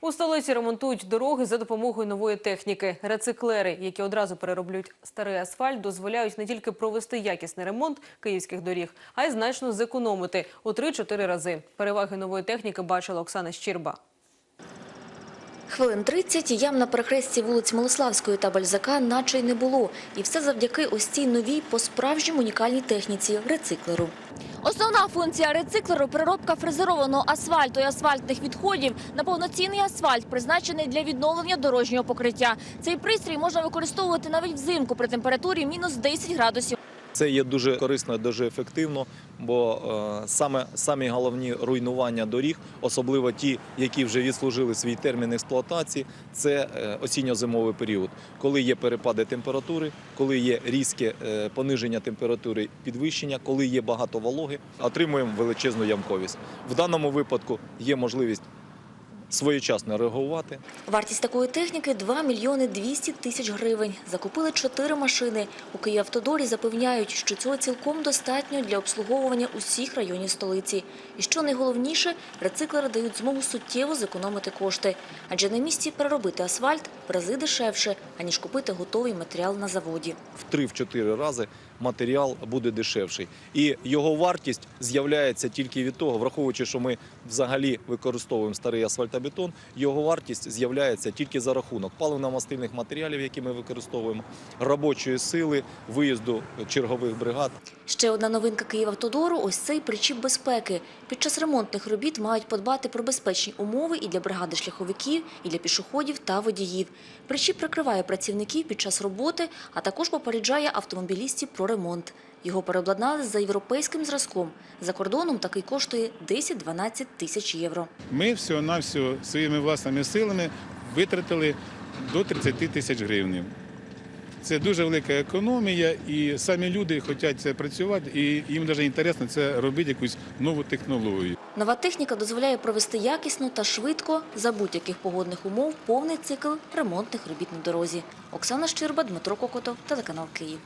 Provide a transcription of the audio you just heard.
У столиці ремонтують дороги за допомогою нової техніки. Рециклери, які одразу перероблюють старий асфальт, дозволяють не тільки провести якісний ремонт київських доріг, а й значно зекономити у 3-4 рази. Переваги нової техніки бачила Оксана Щірба. Хвилин 30 ям на перехресті вулиць Милославської та Бальзака наче й не було. І все завдяки ось цій новій по-справжньому унікальній техніці – рециклеру. Основна функція рециклеру – переробка фрезерованого асфальту і асфальтних відходів на повноцінний асфальт, призначений для відновлення дорожнього покриття. Цей пристрій можна використовувати навіть взимку при температурі мінус 10 градусів. Це є дуже корисно, дуже ефективно, бо е, саме самі головні руйнування доріг, особливо ті, які вже відслужили свій термін експлуатації, це е, осінньо-зимовий період, коли є перепади температури, коли є різке е, пониження температури, підвищення, коли є багато вологи, отримуємо величезну ямковість. В даному випадку є можливість своєчасно реагувати. Вартість такої техніки – 2 мільйони 200 тисяч гривень. Закупили чотири машини. У Київавтодорі запевняють, що цього цілком достатньо для обслуговування усіх районів столиці. І що найголовніше, рециклери дають змогу суттєво зекономити кошти. Адже на місці переробити асфальт в рази дешевше, аніж купити готовий матеріал на заводі. в 3-4 рази матеріал буде дешевший. І його вартість з'являється тільки від того, враховуючи, що ми взагалі використовуємо старий асфальтобетон, його вартість з'являється тільки за рахунок паливно-мастильних матеріалів, які ми використовуємо, робочої сили, виїзду чергових бригад. Ще одна новинка Київавтодору – ось цей причіп безпеки. Під час ремонтних робіт мають подбати про безпечні умови і для бригади шляховиків, і для пішоходів та водіїв. Причіп прикриває працівників під час роботи, а також попереджає автомобілістів про ремонт. Його переобладнали за європейським зразком. За кордоном такий коштує 10-12 тисяч євро. Ми всього-навсього своїми власними силами витратили до 30 тисяч гривень. Це дуже велика економія, і самі люди хочуть це працювати, і їм навіть інтересно це робити якусь нову технологію. Нова техніка дозволяє провести якісно та швидко за будь-яких погодних умов повний цикл ремонтних робіт на дорозі. Оксана Щирба, Дмитро Кокотов, телеканал Київ.